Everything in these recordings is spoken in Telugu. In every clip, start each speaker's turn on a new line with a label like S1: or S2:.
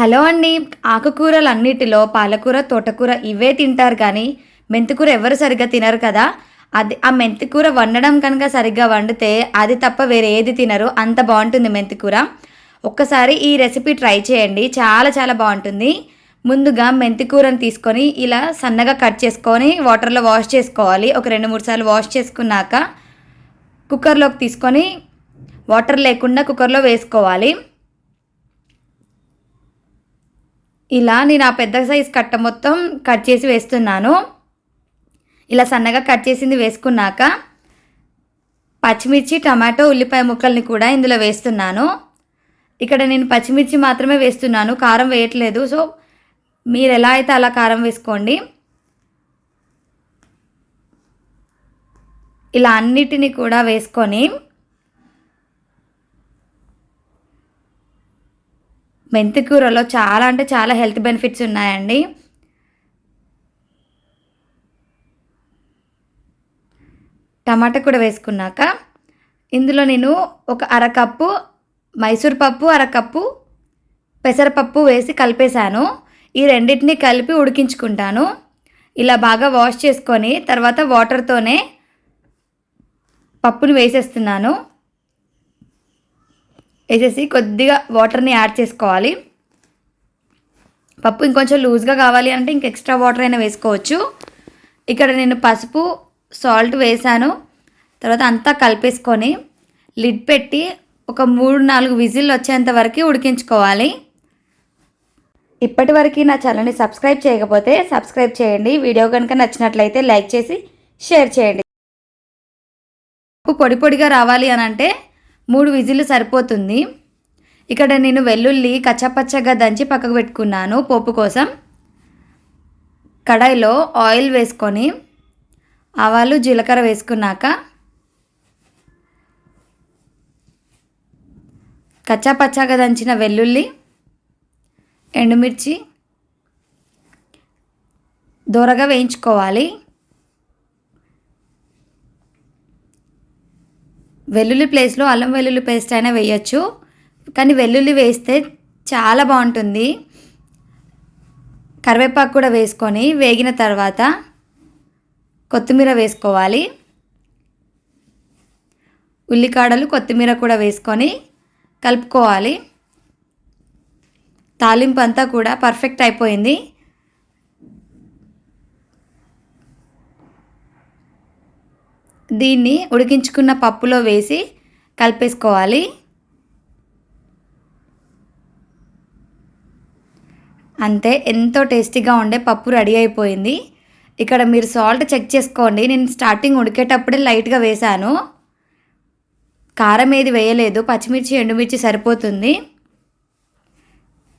S1: హలో అండి. ఆకుకూరలు అన్నిటిలో పాలకూర తోటకూర ఇవే తింటారు కానీ మెంతికూర ఎవరు సరిగ్గా తినరు కదా? అది ఆ మెంతికూర వండడం కనుక సరిగ్గా వండితే అది తప్ప వేరే ఏది తినరు. అంత బాగుంటుంది మెంతికూర. ఒక్కసారి ఈ రెసిపీ ట్రై చేయండి. చాలా చాలా బాగుంటుంది. ముందుగా మెంతికూరని తీసుకొని ఇలా సన్నగా కట్ చేసుకొని వాటర్లో వాష్ చేసుకోవాలి. ఒక రెండు మూడు సార్లు వాష్ చేసుకున్నాక కుక్కర్లోకి తీసుకొని వాటర్ లేకుండా కుక్కర్లో వేసుకోవాలి. ఇలా నేను ఆ పెద్ద సైజ్ కట్ట మొత్తం కట్ చేసి వేస్తున్నాను. ఇలా సన్నగా కట్ చేసింది వేసుకున్నాక పచ్చిమిర్చి టమాటో ఉల్లిపాయ ముక్కల్ని కూడా ఇందులో వేస్తున్నాను. ఇక్కడ నేను పచ్చిమిర్చి మాత్రమే వేస్తున్నాను కారం వేయట్లేదు. సో మీరు ఎలా అయితే అలా కారం వేసుకోండి. ఇలా అన్నిటినీ కూడా వేసుకొని మెంతి కూరలో చాలా అంటే చాలా హెల్త్ బెనిఫిట్స్ ఉన్నాయండి. టమాటా కూడా వేసుకున్నాక ఇందులో నేను ఒక అరకప్పు మైసూర్ పప్పు అరకప్పు పెసరపప్పు వేసి కలిపేశాను. ఈ రెండింటిని కలిపి ఉడికించుకుంటాను. ఇలా బాగా వాష్ చేసుకొని తర్వాత వాటర్తోనే పప్పును వేసేస్తున్నాను. వేసేసి కొద్దిగా వాటర్ని యాడ్ చేసుకోవాలి. పప్పు ఇంకొంచెం లూజ్గా కావాలి అంటే ఇంక ఎక్స్ట్రా వాటర్ అయినా వేసుకోవచ్చు. ఇక్కడ నేను పసుపు సాల్ట్ వేసాను. తర్వాత అంతా కలిపేసుకొని లిడ్ పెట్టి ఒక మూడు నాలుగు విజిల్ వచ్చేంత వరకు ఉడికించుకోవాలి. ఇప్పటి వరకు నా ఛానల్ని సబ్స్క్రైబ్ చేయకపోతే సబ్స్క్రైబ్ చేయండి. వీడియో కనుక నచ్చినట్లయితే లైక్ చేసి షేర్ చేయండి. పొడి పొడిగా రావాలి అని అంటే మూడు విజిల్లు సరిపోతుంది. ఇక్కడ నేను వెల్లుల్లి కచ్చపచ్చగా దంచి పక్కకు పెట్టుకున్నాను పోపు కోసం. కడాయిలో ఆయిల్ వేసుకొని ఆవాలు జీలకర్ర వేసుకున్నాక కచ్చాపచ్చాగా దంచిన వెల్లుల్లి ఎండుమిర్చి దూరగా వేయించుకోవాలి. వెల్లుల్లి ప్లేస్లో అల్లం వెల్లుల్లి పేస్ట్ అయినా వేయచ్చు. కానీ వెల్లుల్లి వేస్తే చాలా బాగుంటుంది. కరివేపాకు కూడా వేసుకొని వేగిన తర్వాత కొత్తిమీర వేసుకోవాలి. ఉల్లికాడలు కొత్తిమీర కూడా వేసుకొని కలుపుకోవాలి. తాలింపు అంతా కూడా పర్ఫెక్ట్ అయిపోయింది. దీన్ని ఉడికించుకున్న పప్పులో వేసి కలిపేసుకోవాలి. అంతే ఎంతో టేస్టీగా ఉండే పప్పు రెడీ అయిపోయింది. ఇక్కడ మీరు సాల్ట్ చెక్ చేసుకోండి. నేను స్టార్టింగ్ ఉడికేటప్పుడే లైట్గా వేశాను. కారం ఏది వేయలేదు. పచ్చిమిర్చి ఎండుమిర్చి సరిపోతుంది.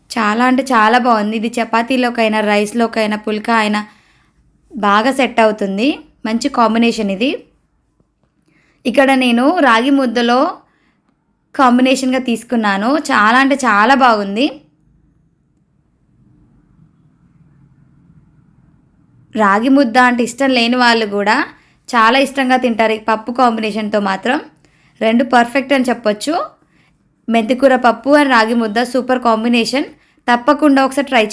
S1: చాలా అంటే చాలా బాగుంది. ఇది చపాతీలోకైనా రైస్లోకైనా పుల్కా అయినా బాగా సెట్ అవుతుంది. మంచి కాంబినేషన్ ఇది. ఇక్కడ నేను రాగి ముద్దలో కాంబినేషన్గా తీసుకున్నాను. చాలా అంటే చాలా బాగుంది. రాగి ముద్ద అంటే ఇష్టం లేని వాళ్ళు కూడా చాలా ఇష్టంగా తింటారు. ఈ పప్పు కాంబినేషన్తో మాత్రం రెండు పర్ఫెక్ట్ అని చెప్పొచ్చు. మెంతికూర పప్పు అండ్ రాగి ముద్ద సూపర్ కాంబినేషన్. తప్పకుండా ఒకసారి ట్రై